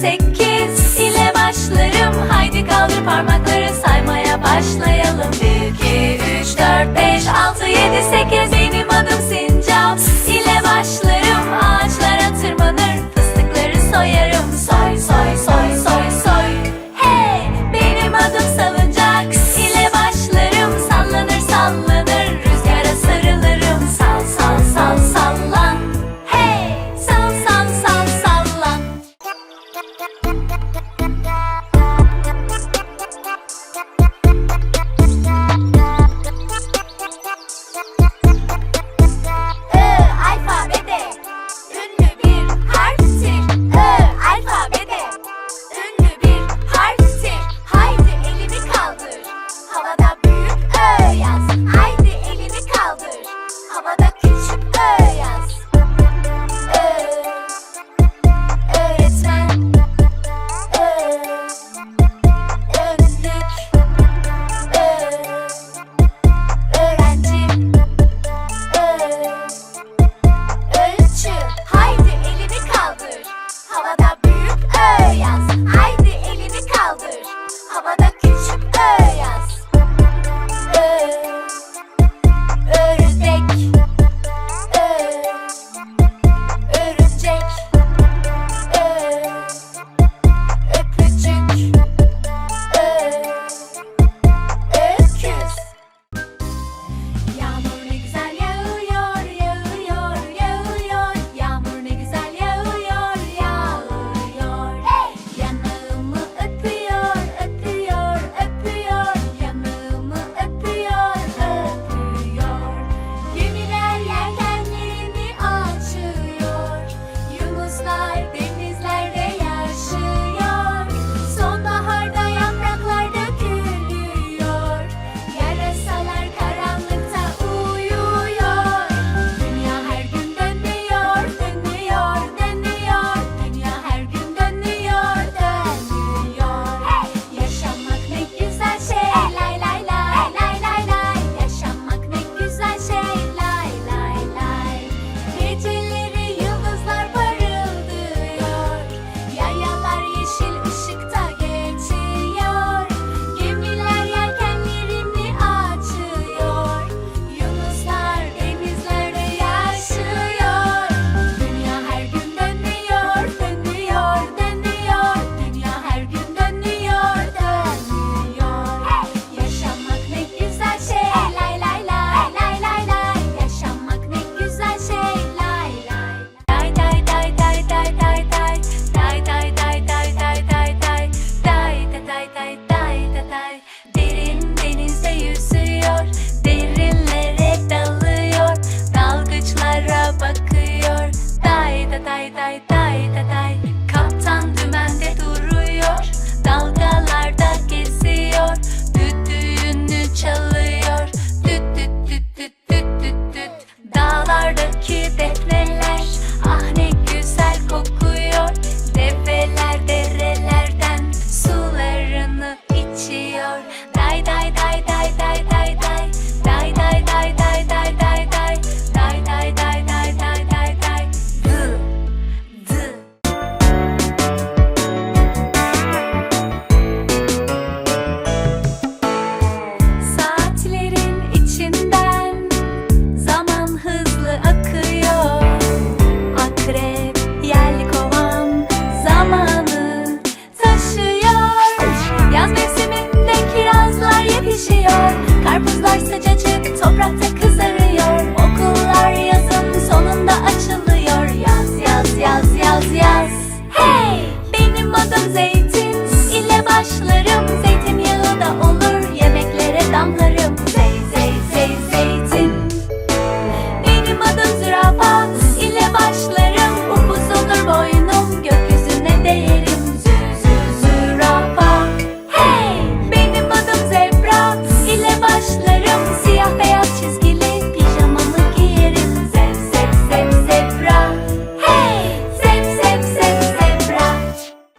sekiz ile başlarım. Haydi kaldır parmakları saymaya başlayalım. Bir, iki, üç, dört, beş, altı, yedi, sekiz. Benim adım Sincap. I'll take